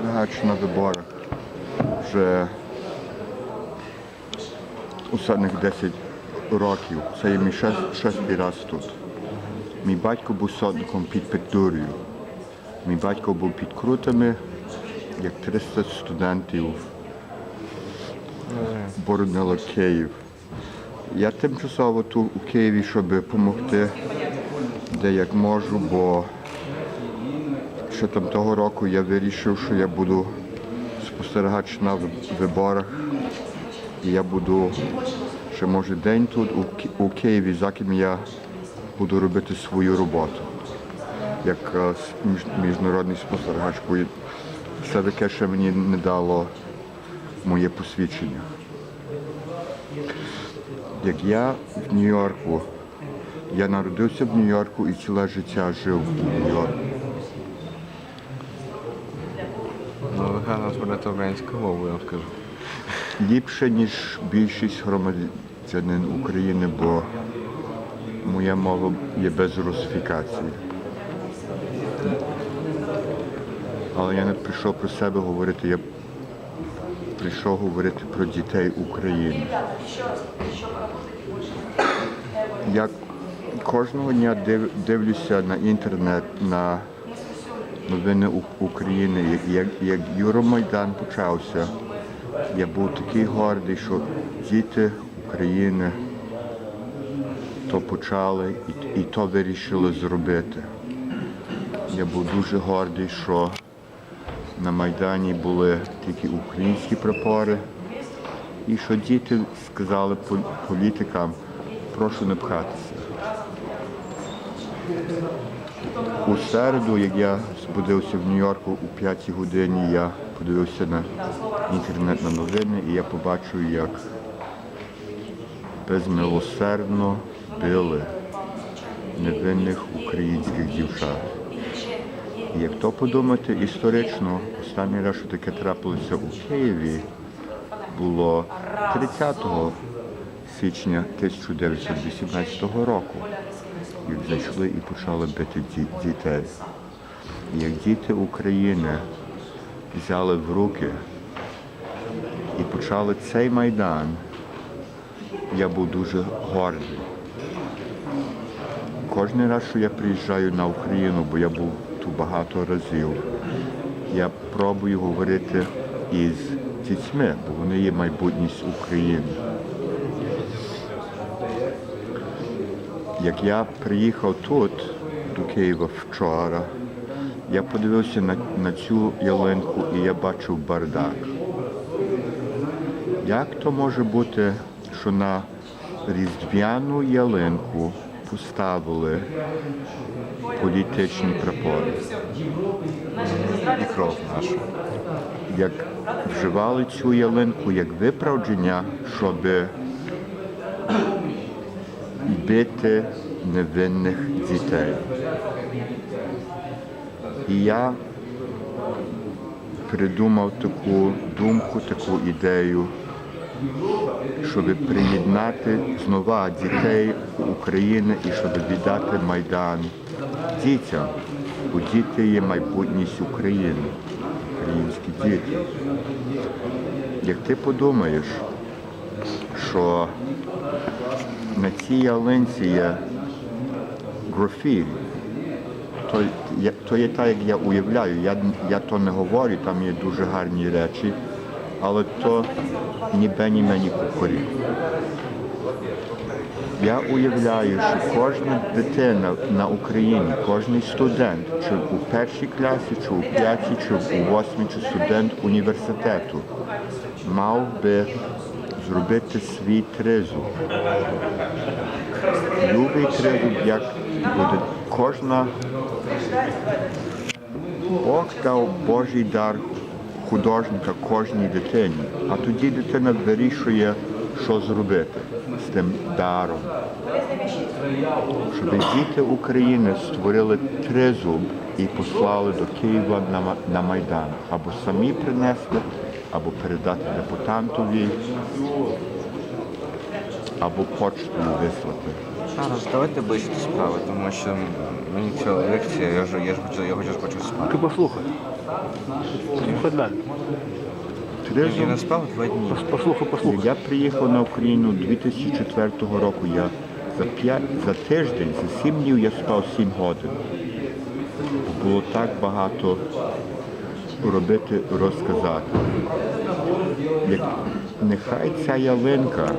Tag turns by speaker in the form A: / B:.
A: спостерігач на виборах вже останніх 10 років. Це є мій шест- шестий раз тут. Мій батько був сотником під Петурію. Мій батько був під Крутами, як 300 студентів боронило Київ. Я тимчасово тут у Києві, щоб допомогти, де як можу, бо там того року я вирішив, що я буду спостерігач на виборах. І я буду ще може день тут у, Києві, за ким я буду робити свою роботу. Як е, міжнародний спостерігач, бо все таке ще мені не дало моє посвідчення. Як я в Нью-Йорку, я народився в Нью-Йорку і ціле життя жив у Нью-Йорку.
B: Ну, гарно розмовляєте українською мовою, я вам скажу.
A: Ліпше, ніж більшість громадянин України, бо моя мова є без русифікації. Але я не прийшов про себе говорити, я прийшов говорити про дітей України. Я кожного дня див- дивлюся на інтернет, на новини України. Як, як, Євромайдан почався, я був такий гордий, що діти України то почали і, і то вирішили зробити. Я був дуже гордий, що на Майдані були тільки українські прапори, і що діти сказали політикам, прошу не пхатися. У середу, як я збудився в Нью-Йорку у 5 годині, я подивився на інтернет на новини і я побачив, як безмилосердно били невинних українських дівчат. І як то подумати історично, останній раз, що таке трапилося у Києві, було 30 січня 1918 року як зайшли і почали бити ді- дітей. Як діти України взяли в руки і почали цей майдан, я був дуже гордий. Кожен раз, що я приїжджаю на Україну, бо я був тут багато разів, я пробую говорити із дітьми, бо вони є майбутність України. Як я приїхав тут, до Києва вчора, я подивився на, на цю ялинку і я бачив бардак. Як то може бути, що на різдвяну ялинку поставили політичні прапори?
B: І кров нашу.
A: Як вживали цю ялинку як виправдання, щоб бити невинних дітей. І я придумав таку думку, таку ідею, щоб приєднати знову дітей України і щоб віддати Майдан дітям, бо діти є майбутність України, українські діти. Як ти подумаєш, що на цій ялинці є графірі. То, то є так, як я уявляю. Я, я то не говорю, там є дуже гарні речі, але то ні бені мені кукурі. Я уявляю, що кожна дитина на Україні, кожен студент, чи у першій класі, чи у п'ятій, чи у восьмій, чи студент університету, мав би зробити свій тризуб. Любий тризуб, як буде кожна Бог дав Божий дар художника кожній дитині, а тоді дитина вирішує, що зробити з тим даром. Щоб діти України створили тризуб і послали до Києва на, Майдан. Або самі принесли, або передати депутантові, або почтою вислати.
B: Зараз давайте ближче до справи, тому що мені ця лекція, я ж я ж хочу, я хочу почути.
C: Ти послухай. Слухай далі.
B: Я не спав два дні.
C: Послухай, послухай.
A: Я приїхав на Україну 2004 року. Я за, п'ять, за тиждень, за сім днів я спав 7 годин. Було так багато робити, розказати. Як, нехай ця ялинка